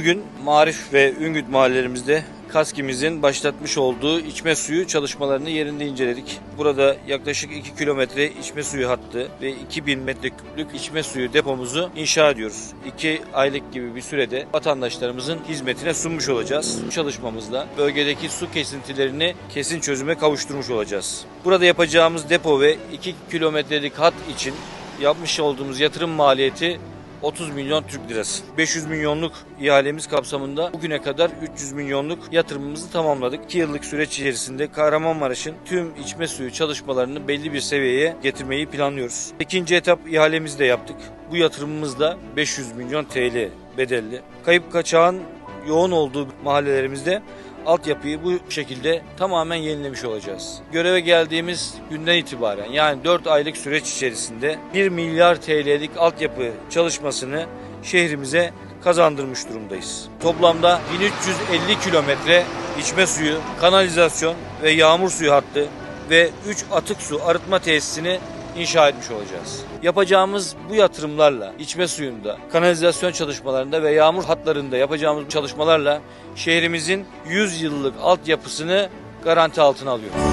Bugün Marif ve Üngüt mahallelerimizde KASKİ'mizin başlatmış olduğu içme suyu çalışmalarını yerinde inceledik. Burada yaklaşık 2 kilometre içme suyu hattı ve 2000 metreküplük içme suyu depomuzu inşa ediyoruz. 2 aylık gibi bir sürede vatandaşlarımızın hizmetine sunmuş olacağız. Bu çalışmamızla bölgedeki su kesintilerini kesin çözüme kavuşturmuş olacağız. Burada yapacağımız depo ve 2 kilometrelik hat için yapmış olduğumuz yatırım maliyeti 30 milyon Türk lirası. 500 milyonluk ihalemiz kapsamında bugüne kadar 300 milyonluk yatırımımızı tamamladık. 2 yıllık süreç içerisinde Kahramanmaraş'ın tüm içme suyu çalışmalarını belli bir seviyeye getirmeyi planlıyoruz. İkinci etap ihalemizi de yaptık. Bu yatırımımız da 500 milyon TL bedelli. Kayıp kaçağın yoğun olduğu mahallelerimizde altyapıyı bu şekilde tamamen yenilemiş olacağız. Göreve geldiğimiz günden itibaren yani 4 aylık süreç içerisinde 1 milyar TL'lik altyapı çalışmasını şehrimize kazandırmış durumdayız. Toplamda 1350 kilometre içme suyu, kanalizasyon ve yağmur suyu hattı ve 3 atık su arıtma tesisini inşa etmiş olacağız. Yapacağımız bu yatırımlarla içme suyunda, kanalizasyon çalışmalarında ve yağmur hatlarında yapacağımız çalışmalarla şehrimizin 100 yıllık altyapısını garanti altına alıyoruz.